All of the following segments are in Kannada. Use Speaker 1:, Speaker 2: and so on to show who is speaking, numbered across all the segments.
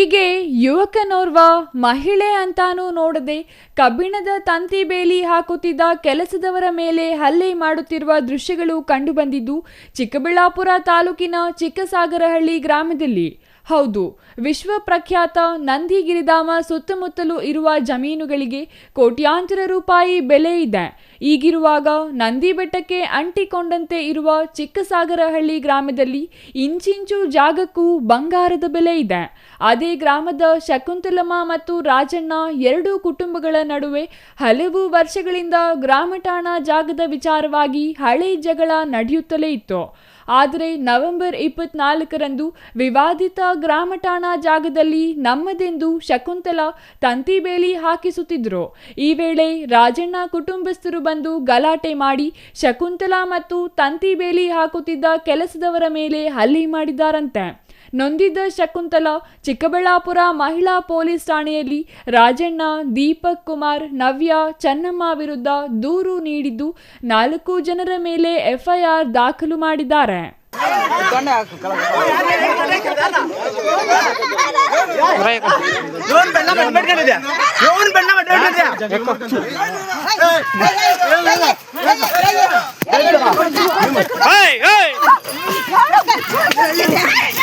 Speaker 1: ಹೀಗೆ ಯುವಕನೋರ್ವ ಮಹಿಳೆ ಅಂತಾನೂ ನೋಡದೆ ಕಬ್ಬಿಣದ ತಂತಿ ಬೇಲಿ ಹಾಕುತ್ತಿದ್ದ ಕೆಲಸದವರ ಮೇಲೆ ಹಲ್ಲೆ ಮಾಡುತ್ತಿರುವ ದೃಶ್ಯಗಳು ಕಂಡುಬಂದಿದ್ದು ಚಿಕ್ಕಬಳ್ಳಾಪುರ ತಾಲೂಕಿನ ಚಿಕ್ಕಸಾಗರಹಳ್ಳಿ ಗ್ರಾಮದಲ್ಲಿ. ಹೌದು, ವಿಶ್ವ ಪ್ರಖ್ಯಾತ ನಂದಿಗಿರಿಧಾಮ ಸುತ್ತಮುತ್ತಲೂ ಇರುವ ಜಮೀನುಗಳಿಗೆ ಕೋಟ್ಯಾಂತರ ರೂಪಾಯಿ ಬೆಲೆ ಇದೆ. ಈಗಿರುವಾಗ ನಂದಿ ಬೆಟ್ಟಕ್ಕೆ ಅಂಟಿಕೊಂಡಂತೆ ಇರುವ ಚಿಕ್ಕಸಾಗರಹಳ್ಳಿ ಗ್ರಾಮದಲ್ಲಿ ಇಂಚಿಂಚು ಜಾಗಕ್ಕೂ ಬಂಗಾರದ ಬೆಲೆ ಇದೆ. ಅದೇ ಗ್ರಾಮದ ಶಕುಂತಲಮ್ಮ ಮತ್ತು ರಾಜಣ್ಣ ಎರಡೂ ಕುಟುಂಬಗಳ ನಡುವೆ ಹಲವು ವರ್ಷಗಳಿಂದ ಗ್ರಾಮಠಾಣ ಜಾಗದ ವಿಚಾರವಾಗಿ ಹಳೆ ಜಗಳ ನಡೆಯುತ್ತಲೇ ಇತ್ತು. ಆದರೆ ನವೆಂಬರ್ ಇಪ್ಪತ್ನಾಲ್ಕರಂದು ವಿವಾದಿತ ಗ್ರಾಮಠಾಣ ಜಾಗದಲ್ಲಿ ನಮ್ಮದೆಂದು ಶಕುಂತಲಾ ತಂತಿಬೇಲಿ ಹಾಕಿಸುತ್ತಿದ್ದರು. ಈ ವೇಳೆ ರಾಜಣ್ಣ ಕುಟುಂಬಸ್ಥರು ಬಂದು ಗಲಾಟೆ ಮಾಡಿ ಶಕುಂತಲಾ ಮತ್ತು ತಂತಿಬೇಲಿ ಹಾಕುತ್ತಿದ್ದ ಕೆಲಸದವರ ಮೇಲೆ ಹಲ್ಲೆ ಮಾಡಿದ್ದಾರಂತೆ. ನೊಂದಿದ್ದ ಶಕುಂತಲಾ ಚಿಕ್ಕಬಳ್ಳಾಪುರ ಮಹಿಳಾ ಪೊಲೀಸ್ ಠಾಣೆಯಲ್ಲಿ ರಾಜಣ್ಣ ದೀಪಕ್ ಕುಮಾರ್ ನವ್ಯ ಚನ್ನಮ್ಮ ವಿರುದ್ಧ ದೂರು ನೀಡಿದ್ದು ನಾಲ್ಕು ಜನರ ಮೇಲೆ ಎಫ್ಐಆರ್ ದಾಖಲು ಮಾಡಿದ್ದಾರೆ.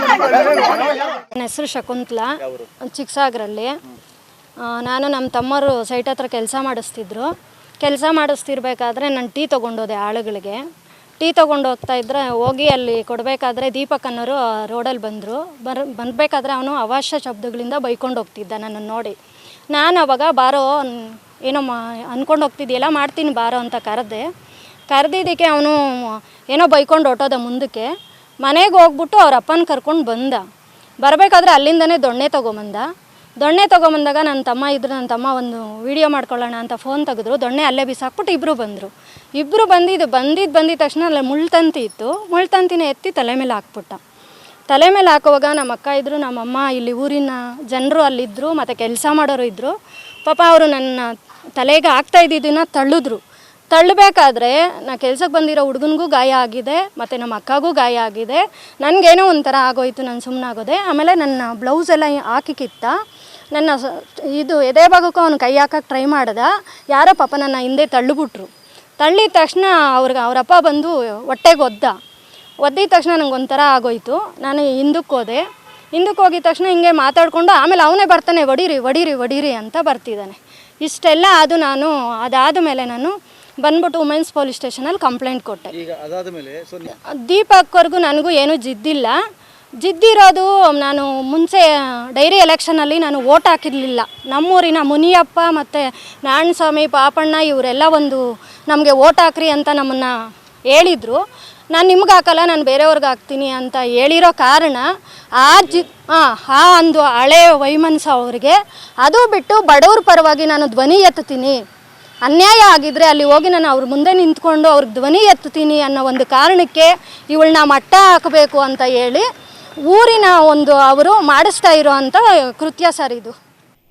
Speaker 2: ನನ್ನ ಹೆಸರು ಶಕುಂತಲಾ ಚಿಕ್ಕಸಾಗರಲ್ಲಿ ನಾನು ನಮ್ಮ ತಮ್ಮರು ಸೈಟ್ ಹತ್ರ ಕೆಲಸ ಮಾಡಿಸ್ತಿದ್ರು. ಕೆಲಸ ಮಾಡಿಸ್ತಿರ್ಬೇಕಾದ್ರೆ ನಾನು ಟೀ ತೊಗೊಂಡೋದೆ ಆಳುಗಳಿಗೆ. ಟೀ ತೊಗೊಂಡು ಹೋಗ್ತಾ ಇದ್ರೆ ಹೋಗಿ ಅಲ್ಲಿ ಕೊಡಬೇಕಾದ್ರೆ ದೀಪಕ್ ಅನ್ನೋರು ರೋಡಲ್ಲಿ ಬಂದರು. ಬರ್ ಬಂದಬೇಕಾದ್ರೆ ಅವನು ಅವಾಶ್ಯ ಶಬ್ದಗಳಿಂದ ಬೈಕೊಂಡು ಹೋಗ್ತಿದ್ದ ನನ್ನನ್ನು ನೋಡಿ. ನಾನು ಅವಾಗ ಬಾರೋ ಏನೋ ಮಾ ಅಂದ್ಕೊಂಡು ಹೋಗ್ತಿದ್ದೆಲ್ಲ ಮಾಡ್ತೀನಿ ಬಾರೋ ಅಂತ ಕರೆದೆ. ಕರೆದಿದ್ದಕ್ಕೆ ಅವನು ಏನೋ ಬೈಕೊಂಡು ಹೊಟ್ಟೋದ ಮುಂದಕ್ಕೆ. ಮನೆಗೆ ಹೋಗ್ಬಿಟ್ಟು ಅವ್ರ ಅಪ್ಪನ ಕರ್ಕೊಂಡು ಬಂದ. ಬರಬೇಕಾದ್ರೆ ಅಲ್ಲಿಂದನೇ ದೊಣ್ಣೆ ತೊಗೊಂಬಂದ. ದೊಣ್ಣೆ ತೊಗೊಂಬಂದಾಗ ನನ್ನ ತಮ್ಮ ಇದ್ರು ನನ್ನ ತಮ್ಮ ಒಂದು ವಿಡಿಯೋ ಮಾಡ್ಕೊಳ್ಳೋಣ ಅಂತ ಫೋನ್ ತೆಗೆದ್ರು. ದೊಣ್ಣೆ ಅಲ್ಲೇ ಬಿಸಾಕ್ಬಿಟ್ಟು ಇಬ್ಬರು ಬಂದರು. ಇಬ್ಬರು ಬಂದಿದ್ದು ಬಂದಿದ್ದು ಬಂದಿದ್ದ ತಕ್ಷಣ ಅಲ್ಲಿ ಮುಳ್ತಂತಿ ಇತ್ತು. ಮುಳ್ತಂತಿನ ಎತ್ತಿ ತಲೆ ಮೇಲೆ ಹಾಕ್ಬಿಟ್ಟ. ತಲೆ ಮೇಲೆ ಹಾಕುವಾಗ ನಮ್ಮ ಅಕ್ಕ ಇದ್ದರು ನಮ್ಮಮ್ಮ ಇಲ್ಲಿ ಊರಿನ ಜನರು ಅಲ್ಲಿದ್ದರು ಮತ್ತು ಕೆಲಸ ಮಾಡೋರು ಇದ್ದರು ಪಾಪ ಅವರು ನನ್ನ ತಲೆಗೆ ಆಗ್ತಾ ತಳ್ಳಿದ್ರು. ತಳ್ಳಬೇಕಾದ್ರೆ ನಾ ಕೆಲ್ಸಕ್ಕೆ ಬಂದಿರೋ ಹುಡುಗನಿಗೂ ಗಾಯ ಆಗಿದೆ, ಮತ್ತು ನಮ್ಮ ಅಕ್ಕಗೂ ಗಾಯ ಆಗಿದೆ. ನನಗೇನೋ ಒಂಥರ ಆಗೋಯ್ತು, ನಾನು ಸುಮ್ಮನಾಗೋದೆ ಆಮೇಲೆ ನನ್ನ ಬ್ಲೌಸ್ ಎಲ್ಲ ಹಾಕಿ ನನ್ನ ಇದು ಎದೆ ಭಾಗಕ್ಕೂ ಅವ್ನು ಕೈ ಹಾಕಕ್ಕೆ ಟ್ರೈ ಮಾಡ್ದ. ಯಾರೋ ಪಾಪ ನನ್ನ ಹಿಂದೆ ತಳ್ಳಿಬಿಟ್ರು. ತಳ್ಳಿದ ತಕ್ಷಣ ಅವ್ರಿಗೆ, ಅವರಪ್ಪ ಬಂದು ಹೊಟ್ಟೆಗೆ ಒದ್ದ. ಒದ್ದಿದ ತಕ್ಷಣ ನಂಗೆ ಒಂಥರ ಆಗೋಯ್ತು. ನಾನು ಹಿಂದಕ್ಕೆ ಹೋದೆ. ಹಿಂದಕ್ಕೆ ಹೋಗಿದ ತಕ್ಷಣ ಹಿಂಗೆ ಮಾತಾಡಿಕೊಂಡು ಆಮೇಲೆ ಅವನೇ ಬರ್ತಾನೆ, ಒಡೀರಿ ಒಡೀರಿ ಒಡೀರಿ ಅಂತ ಬರ್ತಿದ್ದಾನೆ. ಇಷ್ಟೆಲ್ಲ ಅದು ನಾನು ಅದಾದ ಮೇಲೆ ನಾನು ಬಂದ್ಬಿಟ್ಟು ವುಮೆನ್ಸ್ ಪೊಲೀಸ್ ಸ್ಟೇಷನಲ್ಲಿ ಕಂಪ್ಲೇಂಟ್ ಕೊಟ್ಟೆ.
Speaker 3: ಈಗ ಅದಾದ ಮೇಲೆ ಸೊ
Speaker 2: ದೀಪಕ್ವರೆಗೂ ನನಗೂ ಏನೂ ಜಿದ್ದಿಲ್ಲ. ಜಿದ್ದಿರೋದು ನಾನು ಮುಂಚೆ ಡೈರಿ ಎಲೆಕ್ಷನಲ್ಲಿ ನಾನು ಓಟ್ ಹಾಕಿರಲಿಲ್ಲ. ನಮ್ಮೂರಿನ ಮುನಿಯಪ್ಪ ಮತ್ತು ನಾರಾಯಣಸ್ವಾಮಿ ಪಾಪಣ್ಣ ಇವರೆಲ್ಲ ಒಂದು ನಮಗೆ ಓಟ್ ಹಾಕ್ರಿ ಅಂತ ನಮ್ಮನ್ನು ಹೇಳಿದರು. ನಾನು ನಿಮ್ಗೆ ಹಾಕಲ್ಲ ನಾನು ಬೇರೆಯವ್ರಿಗೆ ಹಾಕ್ತೀನಿ ಅಂತ ಹೇಳಿರೋ ಕಾರಣ ಆ ಜಿ ಹಾಂ ಆ ಒಂದು ಹಳೆ ವೈಮನಸ ಅವರಿಗೆ ಅದು ಬಿಟ್ಟು ಬಡವ್ರ ಪರವಾಗಿ ನಾನು ಧ್ವನಿ ಎತ್ತುತ್ತೀನಿ. ಅನ್ಯಾಯ ಆಗಿದ್ರೆ ಅಲ್ಲಿ ಹೋಗಿ ನಾನು ಅವ್ರ ಮುಂದೆ ನಿಂತ್ಕೊಂಡು ಅವ್ರಿಗೆ ಧ್ವನಿ ಎತ್ತುತ್ತೀನಿ ಅನ್ನೋ ಒಂದು ಕಾರಣಕ್ಕೆ ಇವಳನ್ನ ಮಟ್ಟ ಹಾಕಬೇಕು ಅಂತ ಹೇಳಿ ಊರಿನ ಒಂದು ಅವರು ಮಾಡಿಸ್ತಾ ಇರೋ ಅಂತ ಕೃತ್ಯ ಸರ್ ಇದು.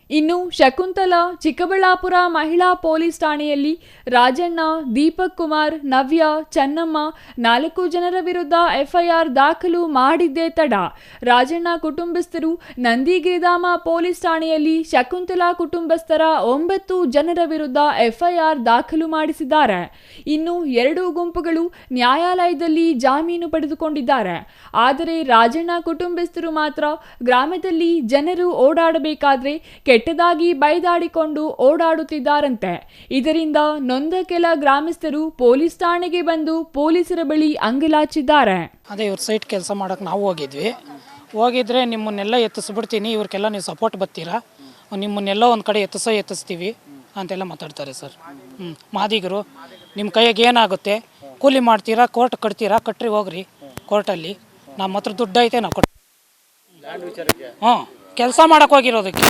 Speaker 1: ಇನ್ನು ಶಕುಂತಲಾ, ಚಿಕ್ಕಬಳ್ಳಾಪುರ ಮಹಿಳಾ ಪೊಲೀಸ್ ಠಾಣೆಯಲ್ಲಿ ರಾಜಣ್ಣ, ದೀಪಕ್ ಕುಮಾರ್, ನವ್ಯ, ಚೆನ್ನಮ್ಮ ನಾಲ್ಕು ಜನರ ವಿರುದ್ಧ ಎಫ್ಐಆರ್ ದಾಖಲು ಮಾಡಿದ್ದೇ ತಡ. ರಾಜಣ್ಣ ಕುಟುಂಬಸ್ಥರು ನಂದಿಗಿರಿಧಾಮ ಪೊಲೀಸ್ ಠಾಣೆಯಲ್ಲಿ ಶಕುಂತಲಾ ಕುಟುಂಬಸ್ಥರ ಒಂಬತ್ತು ಜನರ ವಿರುದ್ಧ ಎಫ್ಐಆರ್ ದಾಖಲು ಮಾಡಿಸಿದ್ದಾರೆ. ಇನ್ನು ಎರಡೂ ಗುಂಪುಗಳು ನ್ಯಾಯಾಲಯದಲ್ಲಿ ಜಾಮೀನು ಪಡೆದುಕೊಂಡಿದ್ದಾರೆ. ಆದರೆ ರಾಜಣ್ಣ ಕುಟುಂಬಸ್ಥರು ಮಾತ್ರ ಗ್ರಾಮದಲ್ಲಿ ಜನರು ಓಡಾಡಬೇಕಾದ್ರೆ ಕೆಟ್ಟದಾಗಿ ಬೈದಾಡಿಕೊಂಡು ಓಡಾಡುತ್ತಿದ್ದಾರಂತೆ. ಇದರಿಂದ ನೊಂದ ಕೆಲ ಗ್ರಾಮಸ್ಥರು ಪೊಲೀಸ್ ಠಾಣೆಗೆ ಬಂದು ಪೊಲೀಸರ ಬಳಿ ಅಂಗಲಾಚಿದ್ದಾರೆ.
Speaker 4: ಅದೇ ಇವ್ರ ಸೈಟ್ ಕೆಲಸ ಮಾಡೋಕೆ ನಾವು ಹೋಗಿದ್ವಿ. ಹೋಗಿದ್ರೆ ನಿಮ್ಮನ್ನೆಲ್ಲ ಎತ್ತಿಸ್ಬಿಡ್ತೀನಿ ಇವ್ರಿಗೆಲ್ಲ ನೀವು ಸಪೋರ್ಟ್ ಬರ್ತೀರಾ? ನಿಮ್ಮನ್ನೆಲ್ಲ ಒಂದು ಕಡೆ ಎತ್ತಿಸೋ ಎತ್ತಿಸ್ತೀವಿ ಅಂತೆಲ್ಲ ಮಾತಾಡ್ತಾರೆ ಸರ್. ಹ್ಞೂ ಮಾದಿಗರು ನಿಮ್ಮ ಕೈಯಾಗ ಏನಾಗುತ್ತೆ? ಕೂಲಿ ಮಾಡ್ತೀರಾ ಕೋರ್ಟ್ ಕಟ್ತೀರಾ? ಕಟ್ರಿ ಹೋಗ್ರಿ ಕೋರ್ಟಲ್ಲಿ. ನಮ್ಮ ಹತ್ರ ದುಡ್ಡು ಐತೆ ನಾವು ಕೊಟ್ಟು ಹ್ಞೂ ಕೆಲಸ ಮಾಡಕ್ಕೆ ಹೋಗಿರೋದಕ್ಕೆ.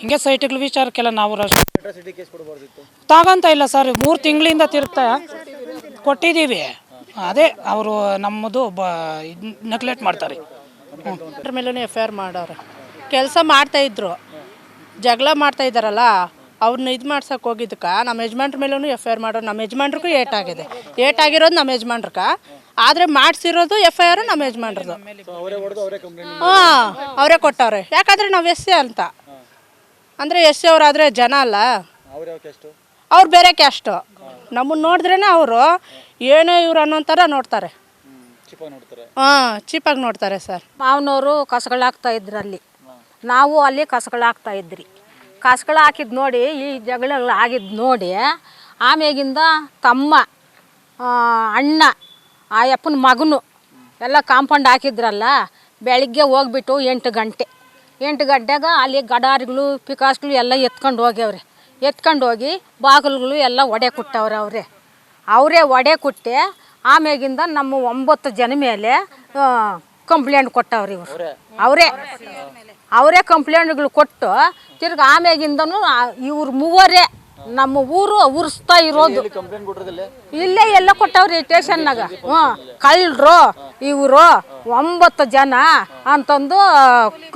Speaker 4: ಹಿಂಗೆ ಸೈಟ್ಗಳ ವಿಚಾರಕ್ಕೆಲ್ಲ ನಾವು ರಶ್ ತಗೊಂತ ಇಲ್ಲ ಸರ್ ಮೂರು ತಿಂಗಳಿಂದ ತಿರ್ತಾ ಕೊಟ್ಟಿದ್ದೀವಿ. ಅದೇ ಅವರು ನಮ್ಮದು ಬ ನೆಗ್ಲೆಕ್ಟ್ ಮಾಡ್ತಾರೆ.
Speaker 5: ಅದ್ರ ಮೇಲೂ ಎಫ್ ಐ ಆರ್ ಮಾಡೋರು ಕೆಲಸ ಮಾಡ್ತಾಯಿದ್ರು ಜಗಳ ಮಾಡ್ತಾ ಇದ್ದಾರಲ್ಲ ಅವ್ರನ್ನ ಇದು ಮಾಡ್ಸಕ್ಕೆ ಹೋಗಿದ್ದಕ್ಕೆ ನಮ್ಮ ಯಜಮಾನ್ರ ಮೇಲೂ ಎಫ್ ಐ ಆರ್ ಮಾಡೋರು ನಮ್ಮ ಯಜಮಾನ್ರಿಗೂ ಏಟಾಗಿದೆ. ಏಟಾಗಿರೋದು ನಮ್ಮ ಯಜಮಾನ್ರಕ್ಕ ಆದರೆ ಮಾಡಿಸಿರೋದು ಎಫ್ ಐ ಆರು ನಮ್ಮ
Speaker 3: ಕಂಪ್ಲೇಂಟ್
Speaker 5: ಹಾಂ ಅವರೇ ಕೊಟ್ಟವ್ರೆ. ಯಾಕಂದರೆ ನಾವು ಎಸ್ ಸಿ ಅಂತ. ಅಂದರೆ ಎಸ್ ಸಿ ಅವರಾದರೆ ಜನ ಅಲ್ಲ.
Speaker 3: ಅವ್ರು
Speaker 5: ಬೇರೆ ಕ್ಯಾಸ್ಟು ನಮ್ಮನ್ನು ನೋಡಿದ್ರೇ ಅವರು. ಏನೋ ಇವ್ರು ಅನ್ನೋ ತರ ನೋಡ್ತಾರೆ. ಹಾಂ ಚೀಪಾಗಿ ನೋಡ್ತಾರೆ ಸರ್.
Speaker 6: ಮಾವನವರು ಕಸಗಳಾಗ್ತಾ ಇದ್ರು ಅಲ್ಲಿ ನಾವು ಅಲ್ಲಿ ಕಸಗಳಾಗ್ತಾ ಇದ್ರಿ. ಕಸಗಳು ಹಾಕಿದ್ ನೋಡಿ ಈ ಜಗಳ ಆಗಿದ್ದು ನೋಡಿ ಆಮೇಗಿಂದ ತಮ್ಮ ಅಣ್ಣ ಆ ಯಪ್ಪನ ಮಗನು ಎಲ್ಲ ಕಾಂಪೌಂಡ್ ಹಾಕಿದ್ರಲ್ಲ ಬೆಳಿಗ್ಗೆ ಹೋಗ್ಬಿಟ್ಟು ಎಂಟು ಗಂಟೆ. ಎಂಟು ಗಂಟೆಗೆ ಅಲ್ಲಿ ಗಡಾರಿಗಳು ಪಿಕಾಸ್ಗಳು ಎಲ್ಲ ಎತ್ಕೊಂಡು ಹೋಗ್ಯವ್ರೆ. ಎತ್ಕೊಂಡು ಹೋಗಿ ಬಾಗಿಲುಗಳು ಎಲ್ಲ ಒಡೆ ಕೊಟ್ಟವ್ರೆ ಅವರೇ. ಅವರೇ ಒಡೆ ಕೊಟ್ಟೆ ಆಮೇಗಿಂದ ನಮ್ಮ ಒಂಬತ್ತು ಜನ ಮೇಲೆ ಕಂಪ್ಲೇಂಟ್ ಕೊಟ್ಟವ್ರಿ ಇವರು. ಅವರೇ. ಅವರೇ. ಕಂಪ್ಲೇಂಟ್ಗಳು ಕೊಟ್ಟು ತಿರ್ಗಿ ಆಮೇಗಿಂದನು ಇವ್ರು ಮೂವರೇ ನಮ್ಮ ಊರು ಉರಿಸ್ತಾ ಇರೋದು. ಇಲ್ಲೇ ಎಲ್ಲ ಕೊಟ್ಟವ್ರಿ ಸ್ಟೇಷನ್ನಾಗ ಹ್ಞೂ ಕಳ್ಳರು ಇವರು ಒಂಬತ್ತು ಜನ ಅಂತಂದು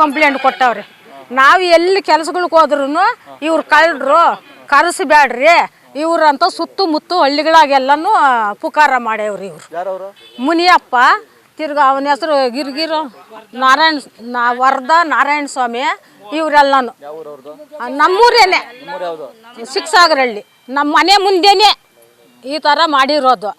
Speaker 6: ಕಂಪ್ಲೇಂಟ್ ಕೊಟ್ಟವ್ರಿ. ನಾವು ಎಲ್ಲಿ ಕೆಲಸಗಳಿಗೆ ಹೋದ್ರು ಇವ್ರು ಕಳ್ಳರು ಕರೆಸಬೇಡ್ರಿ ಇವ್ರಂತ ಸುತ್ತಮುತ್ತ ಹಳ್ಳಿಗಳಾಗೆಲ್ಲನೂ ಪುಕಾರ ಮಾಡ್ಯವ್ರಿ ಇವ್ರು. ಮುನಿಯಪ್ಪ ತಿರ್ಗ ಅವನ ಹೆಸರು ಗಿರ್ಗಿರು ನಾರಾಯಣ ನಾ ವರದ ನಾರಾಯಣ ಸ್ವಾಮಿ ಇವರೆಲ್ಲನು. ನಮ್ಮೂರೇನೆ. ಶಿಕ್ಷಾಗರಹಳ್ಳಿ. ನಮ್ಮ ಮನೆ ಮುಂದೆನೆ ಈ ಥರ ಮಾಡಿರೋದು.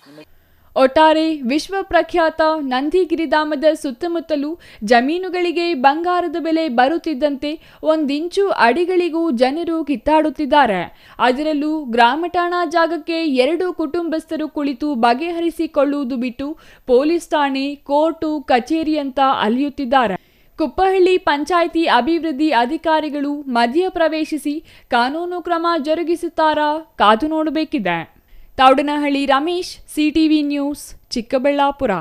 Speaker 1: ಒಟ್ಟಾರೆ ವಿಶ್ವ ಪ್ರಖ್ಯಾತ ನಂದಿಗಿರಿಧಾಮದ ಸುತ್ತಮುತ್ತಲೂ ಜಮೀನುಗಳಿಗೆ ಬಂಗಾರದ ಬೆಲೆ ಬರುತ್ತಿದ್ದಂತೆ ಒಂದಿಂಚು ಅಡಿಗಳಿಗೂ ಜನರು ಕಿತ್ತಾಡುತ್ತಿದ್ದಾರೆ. ಅದರಲ್ಲೂ ಗ್ರಾಮಠಾಣ ಜಾಗಕ್ಕೆ ಎರಡು ಕುಟುಂಬಸ್ಥರು ಕುಳಿತು ಬಗೆಹರಿಸಿಕೊಳ್ಳುವುದು ಬಿಟ್ಟು ಪೊಲೀಸ್ ಠಾಣೆ ಕೋರ್ಟು ಕಚೇರಿ ಅಂತ ಅಲಿಯುತ್ತಿದ್ದಾರೆ. ಕುಪ್ಪಹಳ್ಳಿ ಪಂಚಾಯಿತಿ ಅಭಿವೃದ್ಧಿ ಅಧಿಕಾರಿಗಳು ಮಧ್ಯ ಪ್ರವೇಶಿಸಿ ಕಾನೂನು ಕ್ರಮ ಜರುಗಿಸುತ್ತಾರಾ ಕಾದು ನೋಡಬೇಕಿದೆ. Thoudanahalli Ramesh CTV news
Speaker 3: Chikkaballapura.